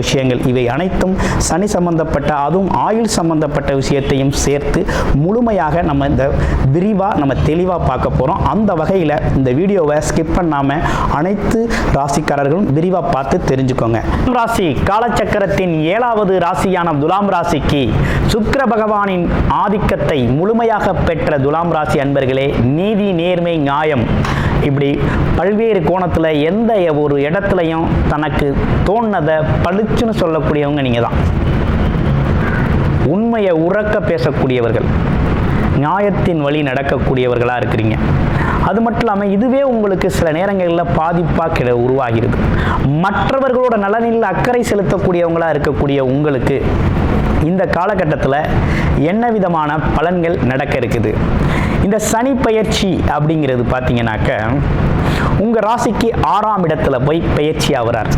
விஷயங்கள். இவை அனைத்தும் சனி சம்பந்தப்பட்ட அதுவும் ஆயுள் சம்பந்தப்பட்ட விஷயத்தையும் சேர்த்து முழுமையாக நம்ம இந்த விரிவாக நம்ம தெளிவாக பார்க்க போகிறோம் அந்த வகையில் இந்த வீடியோவை ஸ்கிப் பண்ணாமல் அனைத்து ராசிக்காரர்களும் விரிவாக பார்த்து தெரிஞ்சுக்கோங்க. ராசி காலச்சக்கரத்தின் ஏழாவது ராசியான துலாம் ராசிக்கு சுக்கர பகவானின் ஆதிக்கத்தை முழுமையாக பெற்ற துலாம் ராசி அன்பர்களே நீதி நேர்மை நியாயம். இப்படி பல்வேறு கோணத்தில் எந்த ஒரு இடத்துலையும் தனக்கு தோணுனதை பளிச்சுன்னு சொல்லக்கூடியவங்க நீங்கள் தான் உண்மையை உறக்க பேசக்கூடியவர்கள் நியாயத்தின் வழி நடக்கக்கூடியவர்களாக இருக்கிறீங்க. அது மட்டும் இல்லாமல் இதுவே உங்களுக்கு சில நேரங்களில் பாதிப்பாக கிட உருவாகிறது மற்றவர்களோட நலனில் அக்கறை செலுத்தக்கூடியவங்களாக இருக்கக்கூடிய உங்களுக்கு இந்த காலகட்டத்தில் என்ன விதமான பலன்கள் நடக்க இருக்குது? இந்த சனி பயிற்சி அப்படிங்கிறது பார்த்தீங்கன்னாக்க உங்கள் ராசிக்கு ஆறாம் இடத்துல போய் பயிற்சி ஆகிறார்.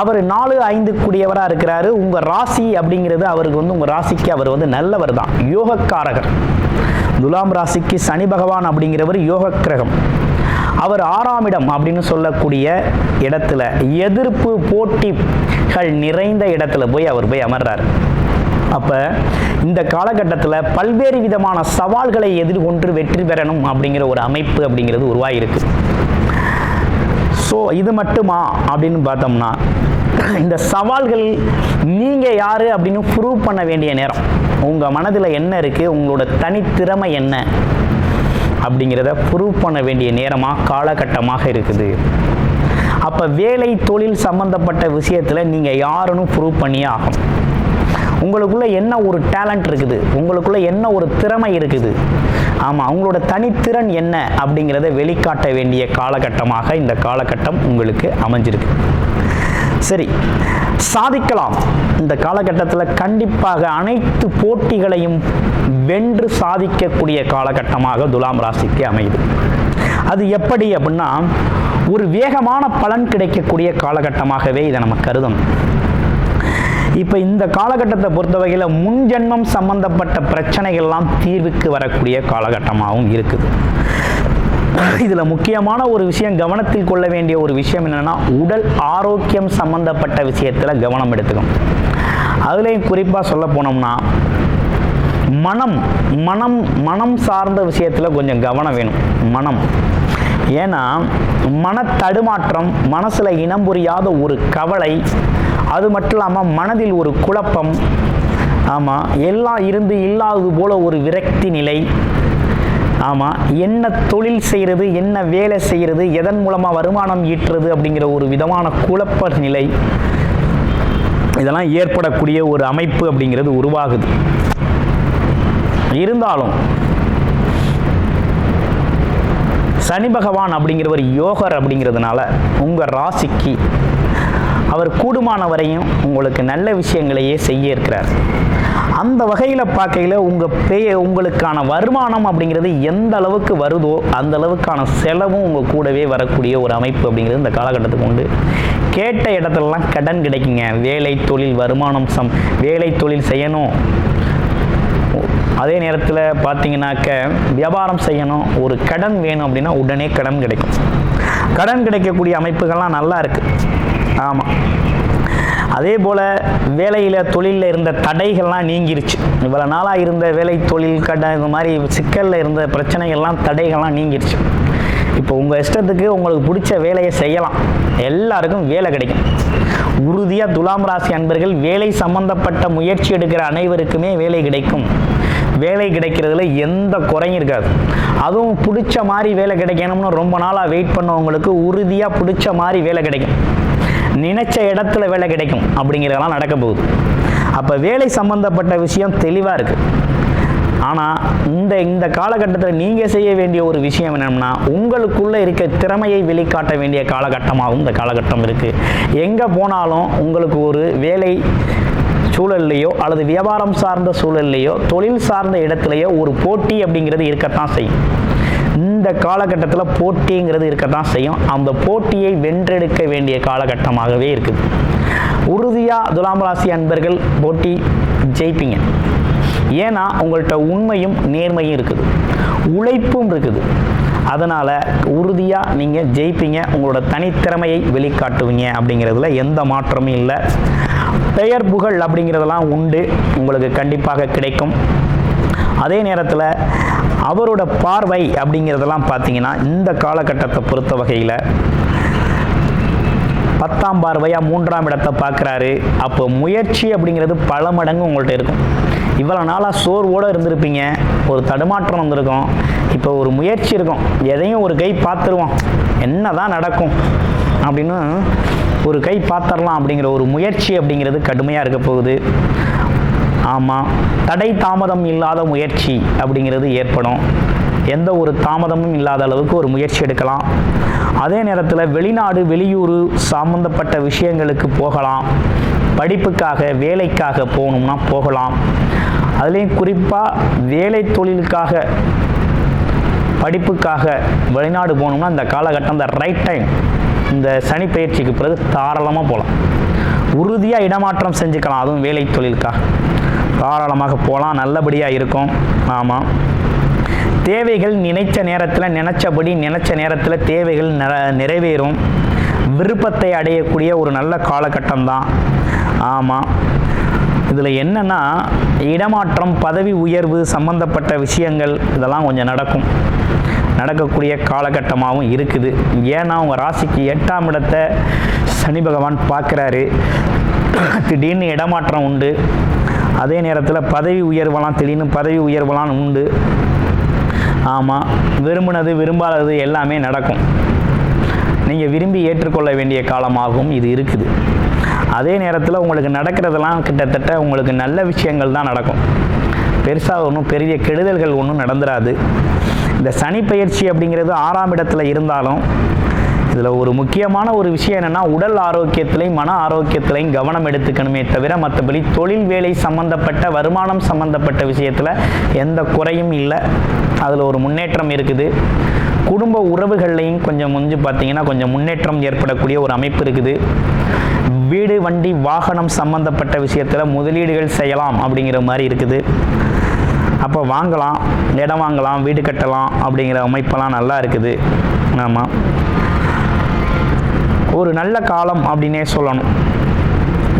அவர் நாலு ஐந்து கூடியவராக இருக்கிறாரு. உங்கள் ராசி அப்படிங்கிறது அவருக்கு வந்து உங்கள் ராசிக்கு அவர் வந்து நல்லவர் தான். யோகக்காரகர். துலாம் ராசிக்கு சனி பகவான் அப்படிங்கிறவர் யோக கிரகம் அவர் ஆறாம் இடம் அப்படின்னு சொல்லக்கூடிய இடத்துல எதிர்ப்பு போட்டிகள் நிறைந்த இடத்துல போய் அவர் போய் அமர்றாரு. அப்போ இந்த காலகட்டத்தில் பல்வேறு விதமான சவால்களை எதிர்கொண்டு வெற்றி பெறணும் அப்படிங்கிற ஒரு அமைப்பு அப்படிங்கிறது உருவாகிருக்கு ஸோ இது மட்டுமா அப்படின்னு பார்த்தோம்னா இந்த சவால்கள் நீங்கள் யார் அப்படின்னு ப்ரூவ் பண்ண வேண்டிய நேரம். உங்கள் மனதில் என்ன இருக்குது உங்களோட தனித்திறமை என்ன? அப்படிங்கிறத ப்ரூவ் பண்ண வேண்டிய நேரமாக காலகட்டமாக இருக்குது. அப்போ வேலை தொழில் சம்பந்தப்பட்ட விஷயத்தில் நீங்கள் யாருன்னு ப்ரூவ் பண்ணியே ஆகும் உங்களுக்குள்ள என்ன ஒரு டேலண்ட் இருக்குது? உங்களுக்குள்ள என்ன ஒரு திறமை இருக்குது? ஆமாம் அவங்களோட தனித்திறன் என்ன அப்படிங்கிறத வெளிக்காட்ட வேண்டிய காலகட்டமாக இந்த காலகட்டம் உங்களுக்கு அமைஞ்சிருக்கு. சரி சாதிக்கலாம். இந்த காலகட்டத்தில் கண்டிப்பாக அனைத்து போட்டிகளையும் வென்று சாதிக்கக்கூடிய காலகட்டமாக துலாம் ராசிக்கு அமையுது. அது எப்படி அப்படின்னா ஒரு வேகமான பலன் கிடைக்கக்கூடிய காலகட்டமாகவே இதை நம்ம கருதணும். இப்போ இந்த காலகட்டத்தை பொறுத்த வகையில் முன்ஜென்மம் சம்பந்தப்பட்ட பிரச்சனைகள்லாம் தீர்வுக்கு வரக்கூடிய காலகட்டமாகவும் இருக்குது. இதில் முக்கியமான ஒரு விஷயம் கவனத்தில் கொள்ள வேண்டிய ஒரு விஷயம் என்னென்னா உடல் ஆரோக்கியம் சம்பந்தப்பட்ட விஷயத்தில் கவனம் எடுத்துக்கணும். அதுலேயும் குறிப்பாக சொல்ல போனோம்னா மனம் மனம் மனம் சார்ந்த விஷயத்தில் கொஞ்சம் கவனம் வேணும். மனம். ஏன்னா மன தடுமாற்றம் மனசில் இனம் புரியாத ஒரு கவலை அது மட்டும் இல்லாமல் மனதில் ஒரு குழப்பம் ஆமாம் எல்லாம் இருந்து இல்லாதது போல ஒரு விரக்தி நிலை ஆமாம் என்ன தொழில் செய்கிறது என்ன வேலை செய்கிறது எதன் மூலமாக வருமானம் ஈட்டுறது அப்படிங்கிற ஒரு விதமான குழப்ப நிலை இதெல்லாம் ஏற்படக்கூடிய ஒரு அமைப்பு அப்படிங்கிறது உருவாகுது. இருந்தாலும் சனி பகவான் அப்படிங்கிறவர் யோகர் அப்படிங்கிறதுனால உங்கள் ராசிக்கு அவர் கூடுமான வரையும் உங்களுக்கு நல்ல விஷயங்களையே செய்ய இருக்கிறார். அந்த வகையில் பார்க்கையில் உங்கள் பே உங்களுக்கான வருமானம் அப்படிங்கிறது எந்த அளவுக்கு வருதோ அந்த அளவுக்கான செலவும் உங்கள் கூடவே வரக்கூடிய ஒரு அமைப்பு அப்படிங்கிறது இந்த காலகட்டத்துக்கு உண்டு. கேட்ட இடத்துலலாம் கடன் கிடைக்குங்க. வேலை தொழில் வருமானம் சம் வேலை தொழில் செய்யணும். அதே நேரத்தில் பார்த்தீங்கன்னாக்க வியாபாரம் செய்யணும் ஒரு கடன் வேணும் அப்படின்னா உடனே கடன் கிடைக்கும். கடன் கிடைக்கக்கூடிய அமைப்புகள்லாம் நல்லா இருக்குது ஆமாம் அதே போல் வேலையில் தொழிலில் இருந்த தடைகள்லாம் நீங்கிருச்சு. இவ்வளோ நாளாக இருந்த வேலை தொழில் கடன் இந்த மாதிரி சிக்கலில் இருந்த பிரச்சனைகள்லாம் தடைகள்லாம் நீங்கிருச்சு. இப்போ உங்கள் இஷ்டத்துக்கு உங்களுக்கு பிடிச்ச வேலையை செய்யலாம். எல்லாருக்கும் வேலை கிடைக்கும். உறுதியாக துலாம் ராசி அன்பர்கள் வேலை சம்பந்தப்பட்ட முயற்சி எடுக்கிற அனைவருக்குமே வேலை கிடைக்கும். வேலை கிடைக்கிறதுல எந்த குறையும் இருக்காது. அதுவும் பிடிச்ச மாதிரி வேலை கிடைக்கணும்னு ரொம்ப நாளாக வெயிட் பண்ணவங்களுக்கு உறுதியாக பிடிச்ச மாதிரி வேலை கிடைக்கும். நினைச்ச இடத்துல வேலை கிடைக்கும். அப்படிங்கிறதெல்லாம் நடக்க போகுது. அப்போ வேலை சம்பந்தப்பட்ட விஷயம் தெளிவாக இருக்குது ஆனால் இந்த இந்த காலகட்டத்தில் நீங்கள் செய்ய வேண்டிய ஒரு விஷயம் என்னென்னா உங்களுக்குள்ளே இருக்க திறமையை வெளிக்காட்ட வேண்டிய காலகட்டமாகவும் இந்த காலகட்டம் இருக்குது எங்கே போனாலும் உங்களுக்கு ஒரு வேலை சூழல்லையோ அல்லது வியாபாரம் சார்ந்த சூழல்லையோ தொழில் சார்ந்த இடத்துலையோ ஒரு போட்டி அப்படிங்கிறது இருக்கத்தான் செய்யும். இந்த காலகட்டத்தில் போட்டிங்கிறது இருக்கத்தான் செய்யும். அந்த போட்டியை வென்றெடுக்க வேண்டிய காலகட்டமாகவே இருக்குது. உறுதியாக துலாம் ராசி அன்பர்கள் போட்டி ஜெயிப்பீங்க. ஏன்னா உங்கள்கிட்ட உண்மையும் நேர்மையும் இருக்குது. உழைப்பும் இருக்குது. அதனால் உறுதியாக நீங்கள் ஜெயிப்பீங்க. உங்களோட தனித்திறமையை வெளிக்காட்டுவீங்க அப்படிங்கிறதுல எந்த மாற்றமும் இல்லை. பெயர் புகழ் அப்படிங்கிறதெல்லாம் உண்டு. உங்களுக்கு கண்டிப்பாக கிடைக்கும். அதே நேரத்தில் அவரோட பார்வை அப்படிங்கிறதெல்லாம் பார்த்தீங்கன்னா இந்த காலகட்டத்தை பொறுத்த வகையில் பத்தாம் பார்வையாக மூன்றாம் இடத்தை பார்க்குறாரு அப்போ முயற்சி அப்படிங்கிறது பல மடங்கு உங்கள்கிட்ட இருக்கும். இவ்வளோ நாளாக சோர்வோடு இருந்திருப்பீங்க. ஒரு தடுமாற்றம் வந்திருக்கும். இப்போ ஒரு முயற்சி இருக்கும். எதையும் ஒரு கை பார்த்துருவோம். என்ன தான் நடக்கும் அப்படின்னு ஒரு கை பார்த்துடலாம் அப்படிங்கிற ஒரு முயற்சி அப்படிங்கிறது கடுமையாக இருக்க போகுது. ஆமாம் தடை தாமதம் இல்லாத முயற்சி அப்படிங்கிறது ஏற்படும். எந்த ஒரு தாமதமும் இல்லாத அளவுக்கு ஒரு முயற்சி எடுக்கலாம். அதே நேரத்தில் வெளிநாடு வெளியூர் சம்மந்தப்பட்ட விஷயங்களுக்கு போகலாம். படிப்புக்காக வேலைக்காக போகணும்னா போகலாம். அதுலேயும் குறிப்பாக வேலை தொழிலுக்காக படிப்புக்காக வெளிநாடு போகணும்னா இந்த காலகட்டம் இந்த ரைட் டைம் இந்த சனி பயிற்சிக்கு பிறகு தாராளமாக போகலாம் உறுதியாக இடமாற்றம் செஞ்சுக்கலாம் அதுவும் வேலை தொழிலுக்காக. தாராளமாக போகலாம் நல்லபடியாக இருக்கும். ஆமாம் தேவைகள் நினைச்ச நேரத்தில் நினச்சபடி நினச்ச நேரத்தில் தேவைகள் நிற- நிறைவேறும். விருப்பத்தை அடையக்கூடிய ஒரு நல்ல காலகட்டம் தான் ஆமாம் இதில் என்னென்னா இடமாற்றம் பதவி உயர்வு சம்பந்தப்பட்ட விஷயங்கள் இதெல்லாம் கொஞ்சம் நடக்கும். நடக்கக்கூடிய காலகட்டமாகவும் இருக்குது. ஏன்னா உங்கள் ராசிக்கு எட்டாம் இடத்தை சனி பகவான் பார்க்குறாரு. திடீர்னு இடமாற்றம் உண்டு. அதே நேரத்தில் பதவி உயர்வெல்லாம் திடீர்னு பதவி உயர்வெல்லாம் உண்டு. ஆமாம் விரும்பினது விரும்பாதது எல்லாமே நடக்கும். நீங்கள் விரும்பி ஏற்றுக்கொள்ள வேண்டிய காலமாகவும் இது இருக்குது. அதே நேரத்தில் உங்களுக்கு நடக்கிறதெல்லாம் கிட்டத்தட்ட உங்களுக்கு நல்ல விஷயங்கள் தான் நடக்கும். பெருசாக ஒன்றும் பெரிய கெடுதல்கள் ஒன்றும் நடந்துராது. இந்த சனி பயிற்சி அப்படிங்கிறது ஆறாம் இடத்துல இருந்தாலும் இதில் ஒரு முக்கியமான ஒரு விஷயம் என்னென்னா உடல் ஆரோக்கியத்திலையும் மன ஆரோக்கியத்திலையும் கவனம் எடுத்துக்கணுமே தவிர மற்றபடி தொழில் வேலை சம்பந்தப்பட்ட வருமானம் சம்பந்தப்பட்ட விஷயத்தில் எந்த குறையும் இல்லை. அதில் ஒரு முன்னேற்றம் இருக்குது. குடும்ப உறவுகள்லையும் கொஞ்சம் வந்து பார்த்தீங்கன்னா கொஞ்சம் முன்னேற்றம் ஏற்படக்கூடிய ஒரு அமைப்பு இருக்குது. வீடு வண்டி வாகனம் சம்பந்தப்பட்ட விஷயத்தில் முதலீடுகள் செய்யலாம் அப்படிங்கிற மாதிரி இருக்குது. அப்போ வாங்கலாம் இடம் வாங்கலாம் வீடு கட்டலாம் அப்படிங்கிற அமைப்பெல்லாம் நல்லா இருக்குது. ஆமாம் ஒரு நல்ல காலம் அப்படின்னே சொல்லணும்.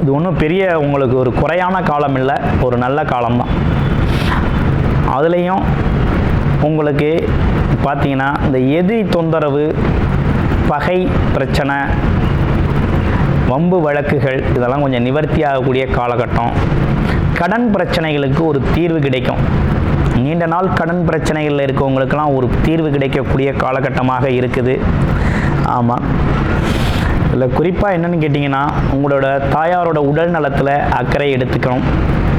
இது ஒன்றும் பெரிய உங்களுக்கு ஒரு குறையான காலம் இல்லை ஒரு நல்ல காலம் தான். அதுலேயும் உங்களுக்கு பார்த்தீங்கன்னா இந்த எதிரி தொந்தரவு பகை பிரச்சனை வம்பு வழக்குகள் இதெல்லாம் கொஞ்சம் நிவர்த்தி ஆகக்கூடிய காலகட்டம். கடன் பிரச்சனைகளுக்கு ஒரு தீர்வு கிடைக்கும். நீண்ட நாள் கடன் பிரச்சனைகளில் இருக்கவங்களுக்கெல்லாம் ஒரு தீர்வு கிடைக்கக்கூடிய காலகட்டமாக இருக்குது. ஆமாம் இதில் குறிப்பாக என்னென்னு கேட்டிங்கன்னா உங்களோட தாயாரோட உடல் நலத்தில் அக்கறை எடுத்துக்கணும்.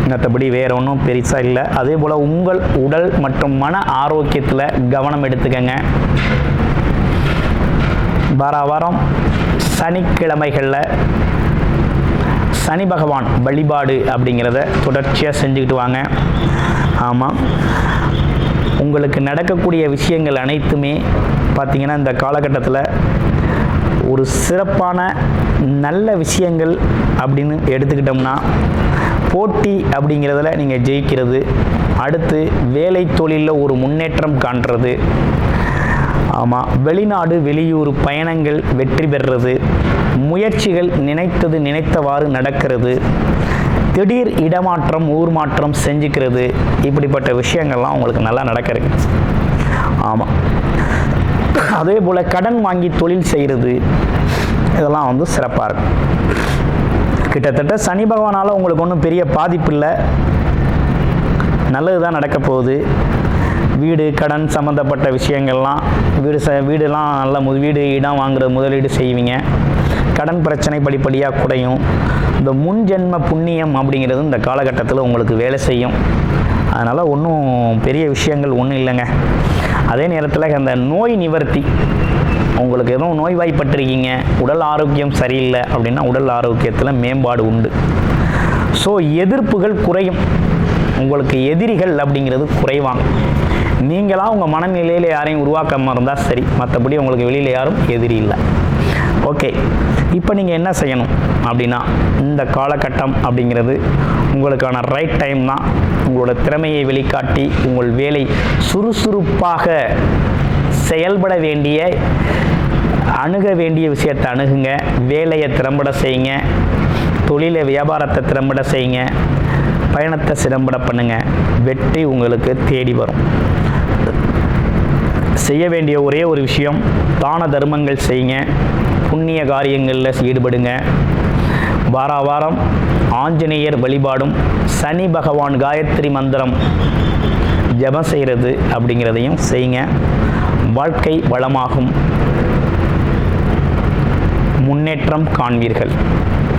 மற்றபடி வேற ஒன்றும் பெருசாக இல்லை. அதே போல் உங்கள் உடல் மற்றும் மன ஆரோக்கியத்தில் கவனம் எடுத்துக்கங்க. வார வாரம் சனிக்கிழமைகளில் சனி பகவான் வழிபாடு அப்படிங்கிறத தொடர்ச்சியாக செஞ்சுக்கிட்டு வாங்க. ஆமாம் உங்களுக்கு நடக்கக்கூடிய விஷயங்கள் அனைத்துமே பார்த்திங்கன்னா இந்த காலகட்டத்தில் ஒரு சிறப்பான நல்ல விஷயங்கள் அப்படின்னு எடுத்துக்கிட்டோம்னா போட்டி அப்படிங்கிறதுல நீங்கள் ஜெயிக்கிறது அடுத்து வேலை தொழிலில் ஒரு முன்னேற்றம் காண்றது ஆமாம் வெளிநாடு வெளியூர் பயணங்கள் வெற்றி பெறுறது. முயற்சிகள் நினைத்தது நினைத்தவாறு நடக்கிறது. திடீர் இடமாற்றம் ஊர் மாற்றம் செஞ்சுக்கிறது. இப்படிப்பட்ட விஷயங்கள்லாம் உங்களுக்கு நல்லா நடக்கிறது. ஆமாம் அதே போல் கடன் வாங்கி தொழில் செய்கிறது. இதெல்லாம் வந்து சிறப்பாக இருக்கும். கிட்டத்தட்ட சனி பகவானால் உங்களுக்கு ஒன்றும் பெரிய பாதிப்பு இல்லை. நல்லது தான் நடக்க போகுது. வீடு கடன் சம்மந்தப்பட்ட விஷயங்கள்லாம் வீடு ச வீடுலாம் நல்ல மு வீடு இடம் வாங்குற முதலீடு செய்வீங்க. கடன் பிரச்சனை படிப்படியாக குறையும். இந்த முன்ஜென்ம புண்ணியம் அப்படிங்கிறது இந்த காலகட்டத்தில் உங்களுக்கு வேலை செய்யும். அதனால் ஒன்றும் பெரிய விஷயங்கள் ஒன்றும் இல்லைங்க. அதே நேரத்தில் அந்த நோய் நிவர்த்தி உங்களுக்கு எதுவும் நோய்வாய்ப்பட்டிருக்கீங்க உடல் ஆரோக்கியம் சரியில்லை அப்படின்னா உடல் ஆரோக்கியத்தில் மேம்பாடு உண்டு. ஸோ எதிர்ப்புகள் குறையும். உங்களுக்கு எதிரிகள் அப்படிங்கிறது குறைவாங்க. நீங்களாக உங்கள் மனநிலையில் யாரையும் உருவாக்காமல் இருந்தால் சரி. மற்றபடி உங்களுக்கு வெளியில் யாரும் எதிரி இல்லை. ஓகே. இப்போ நீங்கள் என்ன செய்யணும் அப்படின்னா இந்த காலகட்டம் அப்படிங்கிறது உங்களுக்கான ரைட் டைம் தான். உங்களோட திறமையை வெளிக்காட்டி உங்கள் வேலை சுறுசுறுப்பாக செயல்பட வேண்டிய அணுக வேண்டிய விஷயத்தை அணுகுங்க. வேலையை திறம்பட செய்யுங்க. தொழிலை வியாபாரத்தை திறம்பட செய்யுங்க. பயணத்தை சிறம்பட பண்ணுங்கள் வெற்றி உங்களுக்கு தேடி வரும். செய்ய வேண்டிய ஒரே ஒரு விஷயம் தான தர்மங்கள் செய்யுங்க புண்ணிய காரியங்களில் ஈடுபடுங்க. வார வாரம் ஆஞ்சநேயர் வழிபாடும் சனி பகவான் காயத்ரி மந்திரம் ஜபம் செய்கிறது அப்படிங்கிறதையும் செய்யுங்க. வாழ்க்கை வளமாகும். முன்னேற்றம் காண்பீர்கள்.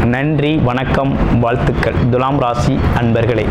நன்றி வணக்கம் வாழ்த்துக்கள். துலாம் ராசி அன்பர்களே.